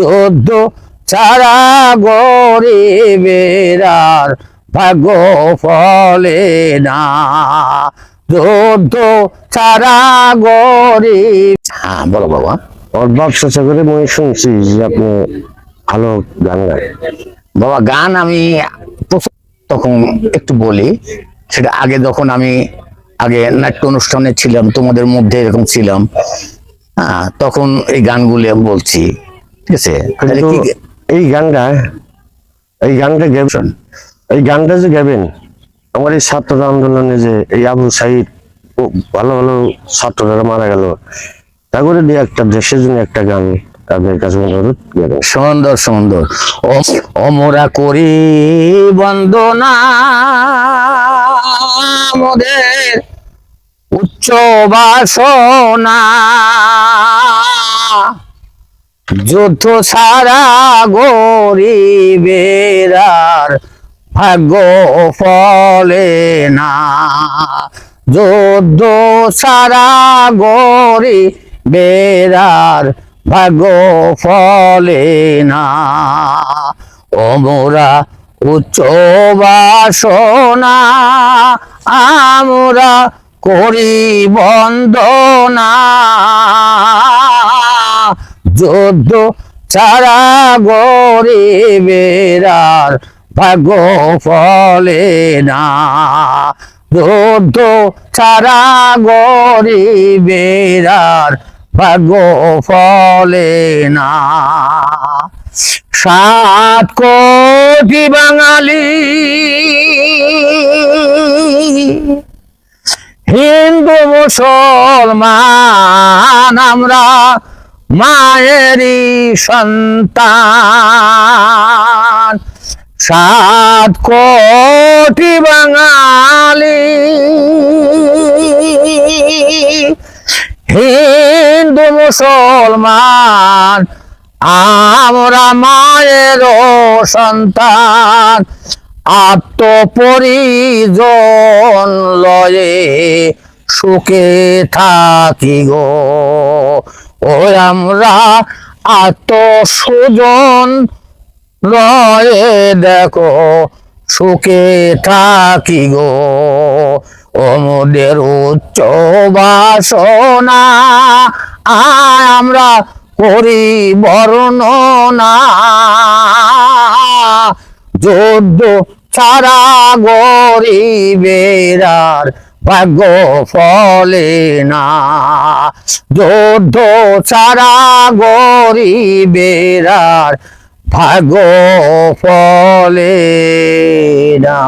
যুদ্ধ ছাড়া গরিবের আর ভাগ্য ফলে না। যুদ্ধ ছাড়া গরিব হ্যাঁ বলো বাবা। ওর বাপ করে মনে শুনছি যে আপনি ভালো গান গায়। বাবা গান আমি তখন একটু বলি সেটা আগে যখন আমি আগে নাট্য অনুষ্ঠানে ছিলাম তোমাদের মধ্যে এরকম ছিলাম হ্যাঁ তখন এই গানগুলি আমি বলছি। ঠিক আছে এই গানটা এই গানটা গেবেন এই গানটা যে গাবেন আমার এই ছাত্র আন্দোলনে যে এই আবু সাইদ ও ভালো ভালো ছাত্ররা মারা গেল তা করে দিয়ে একটা দেশের জন্য একটা গান তাদের কাছে অনুরোধ সুন্দর সুন্দর। অমরা করি বন্দনা মোদের উচ্চ বাসনা। যুদ্ধ সারা গরিবের আর ভাগ্য ফলে না। যুদ্ধ সারা গরিবের আর ভাগ্য ফলে না। ওমরা উচ্চ বাসনা, আমরা করি বন্দনা। যুদ্ধ ছাড়া গরিবের আর ভাগ্য ফলে না। যুদ্ধ ছাড়া গরিবের আর ভাগ্য ফলে না। সাত কোটি বাঙালি হিন্দু, মুসলমান, আমরা মায়েরই সন্তান। সাত কোটি বাঙালি। হিন্দু, মুসলমান, আমরা মায়ের সন্তান। আত্মপরিজন লয়ে সুখে থাকি গো। ও আমরা আত্মসুজন লয়ে দেখো, সুখে থাকি গো। ওমদের উচ্চ বাসনা আমরা করি বর্ণনা যুদ্ধ ছাড়া গরিবের আর ভাগ্য ফলে না। যুদ্ধ ছাড়া গরিবেরার ভাগ্য ফলে না।